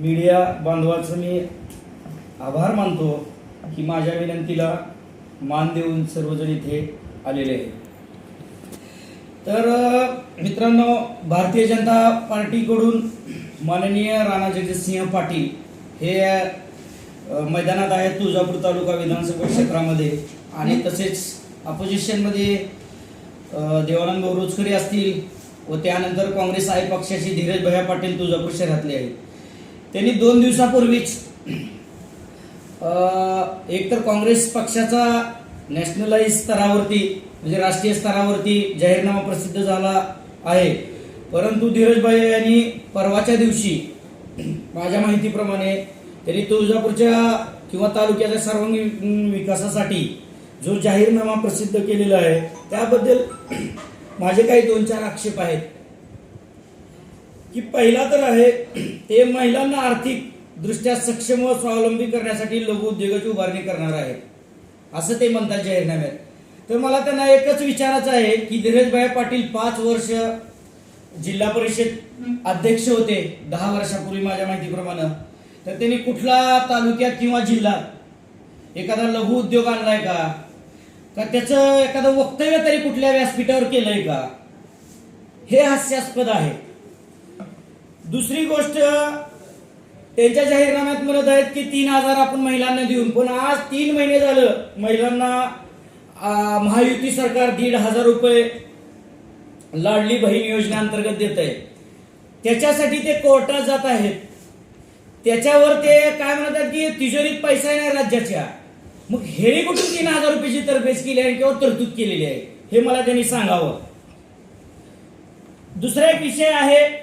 Media बांधवाचं मी आभार मानतो की माझ्या विनंतीला मान देऊन सर्वजण इथे आलेले आहेत. तर मित्रांनो भारतीय जनता पार्टीकडून माननीय राणा जगजितसिंह पाटील हे मैदानात आहेत तुळजापूर तालुका विधानसभा क्षेत्रामध्ये आणि तसेच अपोजिशनमध्ये देवानंद भाऊ असतील व त्यानंतर काँग्रेस आई पक्षाचे धीरज भैया पाटील तुळजापूर शहरातले आहेत. त्यांनी दोन दिवसापूर्वीच एक तर काँग्रेस पक्षाचा नॅशनलाइज स्तरावरती म्हणजे राष्ट्रीय स्तरावरती जाहीरनामा प्रसिद्ध झाला आहे. परंतु धीरजभाई यांनी परवाच्या दिवशी माझ्या माहितीप्रमाणे त्यांनी तुळजापूरच्या किंवा तालुक्याच्या सर्वांगीण विकासासाठी जो जाहीरनामा प्रसिद्ध केलेला आहे त्याबद्दल माझे काही दोन चार आक्षेप आहेत. की पहिला तर आहे ते महिलांना आर्थिक दृष्ट्या सक्षम व स्वावलंबी करण्यासाठी लघु उद्योगाची उभारणी करणार आहे असं ते म्हणतात जाहीरनाम्यात तर मला त्यांना एकच विचारायचं आहे की धीरजभाई पाटील पाच वर्ष जिल्हा परिषद अध्यक्ष होते दहा वर्षापूर्वी माझ्या माहितीप्रमाणे. तर त्यांनी कुठला तालुक्यात किंवा जिल्हा एखादा लघु उद्योग आणलाय का? का त्याचं एखादं वक्तव्य तरी कुठल्या व्यासपीठावर केलंय का? हे हास्यास्पद आहे. दुसरी गोष्ट त्यांच्या जाहीरनाम्यात म्हणत आहेत की तीन हजार आपण महिलांना देऊन. पण आज तीन महिने झालं महिलांना महायुती सरकार दीड हजार रुपये लाडली बहीण योजनेअंतर्गत देत आहे. त्याच्यासाठी ते कोर्टात जात आहेत. त्याच्यावर ते काय म्हणतात की तिजोरीत पैसा नाही राज्याच्या. मग हेरी कुठून तीन हजार रुपयाची तरबेज केली आहे किंवा तरतूद केलेली आहे? हे मला त्यांनी सांगावं. दुसरा एक विषय आहे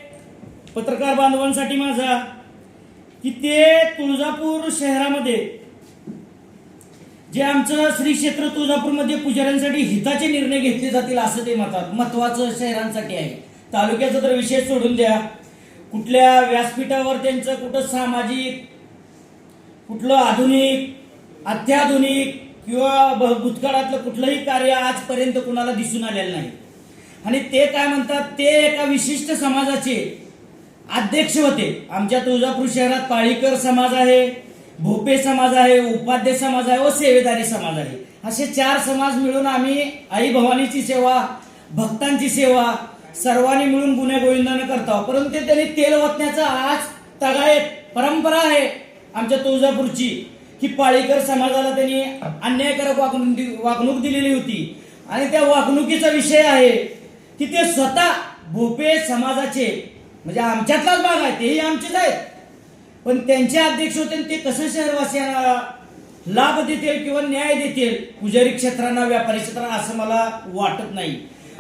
पत्रकार बांधवांसाठी माझा की ते तुळजापूर शहरामध्ये जे आमचं श्री क्षेत्र तुळजापूरमध्ये पुजाऱ्यांसाठी हिताचे निर्णय घेतले जातील असं ते म्हणतात. महत्वाचं शहरांसाठी आहे. तालुक्याचा तर विषय सोडून द्या. कुठल्या व्यासपीठावर त्यांचं कुठं सामाजिक कुठलं आधुनिक अत्याधुनिक किंवा भूतकाळातलं कुठलंही कार्य आजपर्यंत कुणाला दिसून आलेलं नाही. आणि ते काय म्हणतात ते एका विशिष्ट समाजाचे अध्यक्ष होते. आमच्या तुळजापूर शहरात पाळीकर समाज आहे भोपे समाज आहे उपाध्य समाज आहे व सेवेदारी समाज आहे. असे चार समाज मिळून आम्ही आई भवानीची सेवा भक्तांची सेवा सर्वांनी मिळून गुन्हे गोविंदाने करतो. परंतु ते त्यांनी तेल वाचण्याचा आज तगायत परंपरा आहे आमच्या तुळजापूरची की पाळीकर समाजाला त्यांनी अन्यायकारक वागणूक दि- वागणूक दिलेली होती. आणि त्या वागणुकीचा विषय आहे की ते स्वतः भोपे समाजाचे म्हणजे आमच्यातलाच भाग आहे तेही आमचेच आहेत. पण त्यांचे अध्यक्ष होते ते कसं शहरवासियांना लाभ देतील किंवा न्याय देतील पुजारी क्षेत्रांना व्यापारी क्षेत्रांना असं मला वाटत नाही.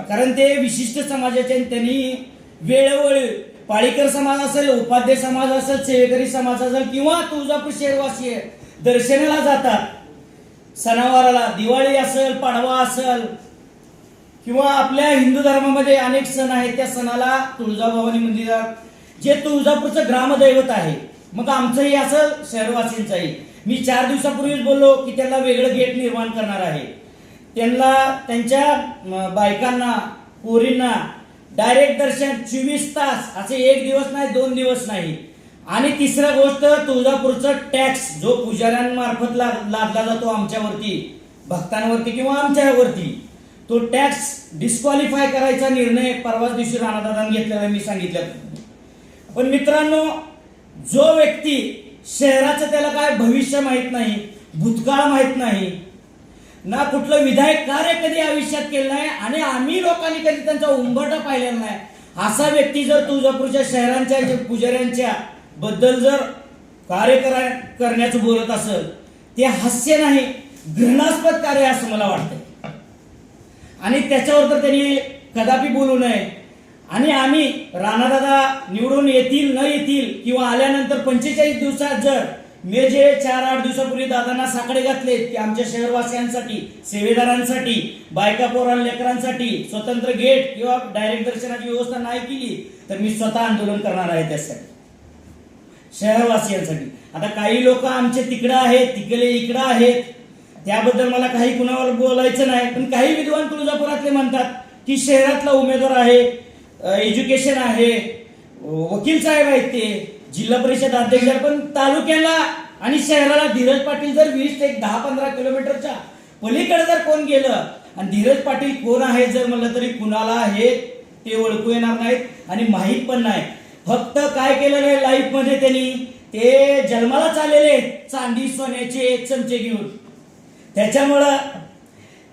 कारण ते विशिष्ट समाजाचे त्यांनी वेळोवेळी पाळीकर समाज असेल उपाध्य समाज असेल सेवेकरी समाज असेल किंवा तुळजापूर शहरवासी दर्शनाला जातात. सणावाराला दिवाळी असेल पाडवा असेल किंवा आपल्या हिंदू धर्मामध्ये अनेक सण आहेत त्या सणाला तुळजाभवानी मंदिरात जे तुळजापूरचं ग्रामदैवत आहे. मग आमचंही असं शहरवासींचंही. मी चार दिवसापूर्वीच बोललो की त्यांना वेगळं गेट निर्माण करणार आहे. त्यांना त्यांच्या बायकांना पोरींना डायरेक्ट दर्शन चोवीस तास असे एक दिवस नाही दोन दिवस नाही. आणि तिसरा गोष्ट तुळजापूरचं टॅक्स जो पुजाऱ्यांमार्फत लादला जातो आमच्यावरती भक्तांवरती किंवा आमच्यावरती. तो टॅक्स डिस्क्वालिफाय करायचा निर्णय परवाच दिवशी राणादादांनी घेतलेला मी सांगितलं पण मित्रांनो जो व्यक्ती शहराचं त्याला काय भविष्य माहीत नाही भूतकाळ माहीत नाही ना कुठलं विधायक कार्य कधी आयुष्यात केलं नाही आणि आम्ही लोकांनी कधी त्यांचा उंबरटा पाहिलेला नाही असा व्यक्ती जर तुळजापूरच्या शहरांच्या पुजाऱ्यांच्या बद्दल जर कार्य करा करण्याचं बोलत असेल ते हास्य नाही घृणास्पद कार्य असं मला वाटतं आणि त्याच्यावर तर त्यांनी कदापि बोलू नये. आणि आम्ही राणादादा निवडून येतील न येतील किंवा आल्यानंतर पंचेचाळीस दिवसात जर मी जे चार आठ दिवसापूर्वी दादांना साकडे घातले की आमच्या शहरवासियांसाठी सेवेदारांसाठी बायका पोरा लेकरांसाठी स्वतंत्र गेट किंवा डायरेक्ट दर्शनाची व्यवस्था नाही केली तर मी स्वतः आंदोलन करणार आहे त्यासाठी. शहरवासियांसाठी. आता काही लोक आमचे तिकडं आहेत तिकडे इकडं आहेत त्याबद्दल मला काही कुणावर बोलायचं नाही. पण काही विद्वान तुळजापुरातले म्हणतात की शहरातला उमेदवार आहे एज्युकेशन आहे वकील साहेब आहेत ते जिल्हा परिषद अध्यक्ष पण तालुक्याला आणि शहराला धीरज पाटील जर वीस ते एक दहा पंधरा किलोमीटरच्या पलीकडे जर कोण गेलं आणि धीरज पाटील कोण आहे जर म्हणलं तरी कुणाला हे ते ओळखू येणार नाहीत आणि माहीत पण नाही. फक्त काय केलेलं आहे लाईफमध्ये त्यांनी? ते जन्माला चाललेले चांदी सोन्याचे चमचे घेऊन. त्याच्यामुळं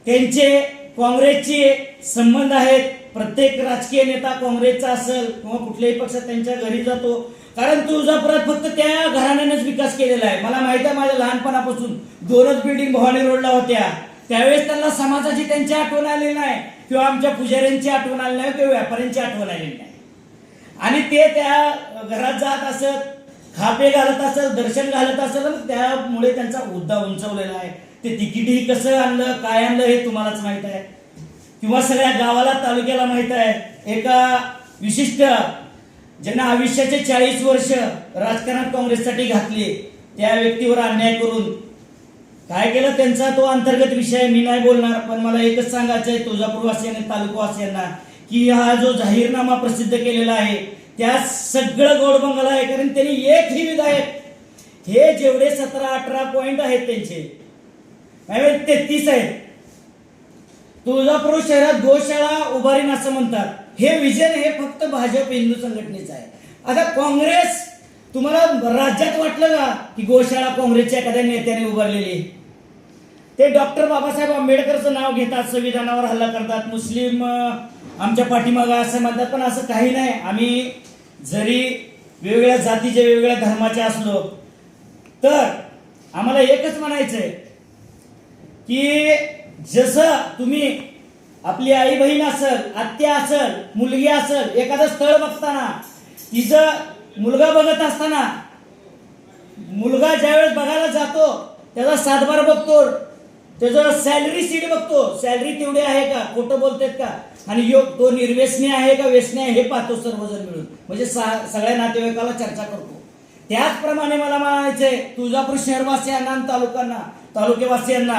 त्यांचे काँग्रेसचे संबंध आहेत. प्रत्येक राजकीय नेता काँग्रेसचा असेल किंवा कुठल्याही पक्षात त्यांच्या घरी जातो. कारण तुळजापुरात फक्त त्या घराण्यानेच विकास केलेला आहे. मला माहिती आहे माझ्या लहानपणापासून दोनच बिल्डिंग भवानी रोडला होत्या. त्यावेळेस त्यांना समाजाची त्यांची आठवण आलेली नाही. किंवा आमच्या पुजाऱ्यांची आठवण आली नाही किंवा व्यापाऱ्यांची आठवण आलेली नाही. आणि ते त्या घरात जात असत खापे घालत असत दर्शन घालत असेल त्यामुळे त्यांचा हुद्दा उंचवलेला आहे. ते तिकीटही कसं आणलं काय आणलं हे तुम्हालाच माहीत आहे. किंवा सगळ्या गावाला तालुक्याला माहीत आहे. एका विशिष्ट ज्यांना आयुष्याचे चाळीस वर्ष राजकारणात काँग्रेससाठी घातले त्या व्यक्तीवर अन्याय करून. काय केलं त्यांचा तो अंतर्गत विषय मी नाही बोलणार पण मला एकच सांगायचं आहे तुळजापूरवासियांनी तालुकावासियांना की हा जो जाहीरनामा प्रसिद्ध केलेला आहे त्या सगळं गोडबंगाला आहे कारण त्यांनी एक ही विधायक. हे जेवढे सतरा अठरा पॉईंट आहेत त्यांचे तेहतीस आहेत. तुळजापूर शहरात गोशाळा उभारीन असं म्हणतात. हे विजन हे फक्त भाजप हिंदू संघटनेचं आहे. आता काँग्रेस तुम्हाला राज्यात वाटलं का की गोशाळा काँग्रेसच्या एखाद्या नेत्याने उभारलेली आहे? ते डॉक्टर बाबासाहेब आंबेडकरचं नाव घेतात संविधानावर हल्ला करतात. मुस्लिम आमच्या पाठीमागं असं म्हणतात पण असं काही नाही. आम्ही जरी वेगवेगळ्या जातीचे वेगवेगळ्या धर्माचे असलो तर आम्हाला एकच म्हणायचंय. की जसं तुम्ही आपली आई बहीण असल आत्या असल मुलगी असल एखादं स्थळ बघताना तिचं मुलगा बघत असताना मुलगा ज्यावेळेस बघायला जातो त्याचा सातबार बघतो त्याचं सॅलरी सीट बघतो. सॅलरी तेवढी आहे का? खोटं बोलतात का? आणि योग तो निर्व्यसनी आहे का व्यसनी आहे हे पाहतो सर्वजण मिळून. म्हणजे सगळ्या नातेवाईकाला चर्चा करतो. त्याचप्रमाणे मला म्हणायचंय तुळजापूर शहरवासियांना आणि तालुक्यांना तालुकेवासियांना